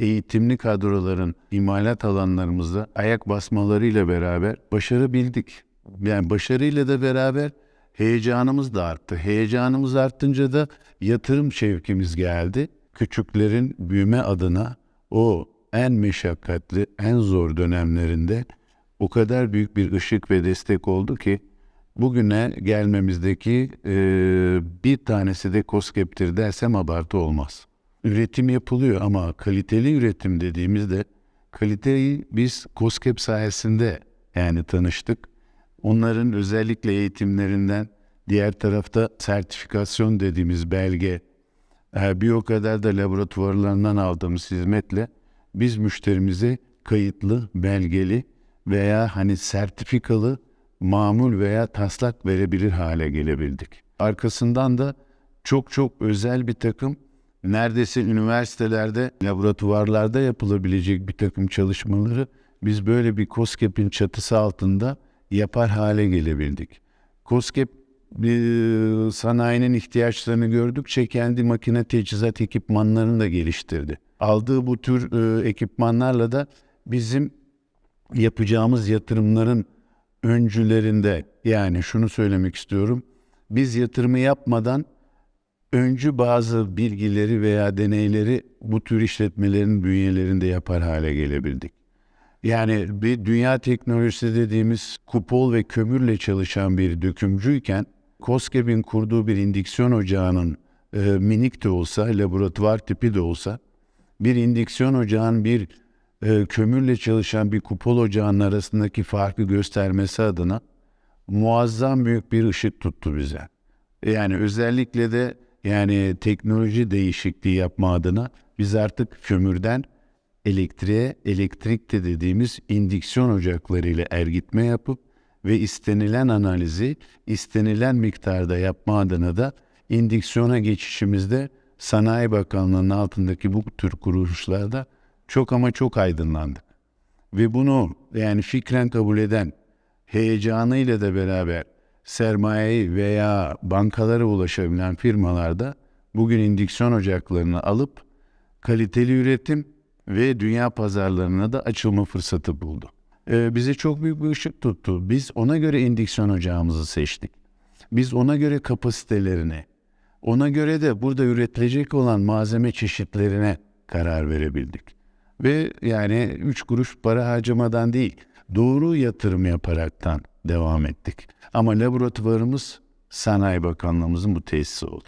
eğitimli kadroların imalat alanlarımızda ayak basmalarıyla beraber başarabildik. Yani başarıyla da beraber heyecanımız da arttı. Heyecanımız artınca da yatırım şevkimiz geldi. Küçüklerin büyüme adına o en meşakkatli, en zor dönemlerinde o kadar büyük bir ışık ve destek oldu ki bugüne gelmemizdeki e, bir tanesi de COSGAP'tir dersem abartı olmaz. Üretim yapılıyor ama kaliteli üretim dediğimizde kaliteyi biz COSGAP sayesinde yani tanıştık. Onların özellikle eğitimlerinden diğer tarafta sertifikasyon dediğimiz belge e, bir o kadar da laboratuvarlarından aldığımız hizmetle biz müşterimize kayıtlı, belgeli veya hani sertifikalı mamul veya taslak verebilir hale gelebildik. Arkasından da çok çok özel bir takım neredeyse üniversitelerde, laboratuvarlarda yapılabilecek bir takım çalışmaları biz böyle bir COSGAP'in çatısı altında yapar hale gelebildik. COSGAP e, sanayinin ihtiyaçlarını gördükçe kendi makine teçhizat ekipmanlarını da geliştirdi. Aldığı bu tür e, ekipmanlarla da bizim yapacağımız yatırımların öncülerinde yani şunu söylemek istiyorum. Biz yatırımı yapmadan öncü bazı bilgileri veya deneyleri bu tür işletmelerin bünyelerinde yapar hale gelebildik. Yani bir dünya teknolojisi dediğimiz kupol ve kömürle çalışan bir dökümcüyken COSGAP'in kurduğu bir indüksiyon ocağının e, minik de olsa, laboratuvar tipi de olsa bir indüksiyon ocağın bir e, kömürle çalışan bir kupol ocağının arasındaki farkı göstermesi adına muazzam büyük bir ışık tuttu bize. Yani özellikle de yani teknoloji değişikliği yapma adına biz artık kömürden elektriğe, elektrikte dediğimiz indüksiyon ocaklarıyla ergitme yapıp ve istenilen analizi istenilen miktarda yapma adına da indüksiyona geçişimizde Sanayi Bakanlığı'nın altındaki bu tür kuruluşlarda çok ama çok aydınlandık. Ve bunu yani fikren kabul eden heyecanıyla da beraber sermayeyi veya bankalara ulaşabilen firmalarda bugün indüksiyon ocaklarını alıp kaliteli üretim ve dünya pazarlarına da açılma fırsatı buldu. Ee, bize çok büyük bir ışık tuttu. Biz ona göre indüksiyon ocağımızı seçtik. Biz ona göre kapasitelerini, ona göre de burada üretilecek olan malzeme çeşitlerine karar verebildik. Ve yani üç kuruş para harcamadan değil, doğru yatırım yaparaktan devam ettik. Ama laboratuvarımız Sanayi Bakanlığımızın bu tesisi oldu.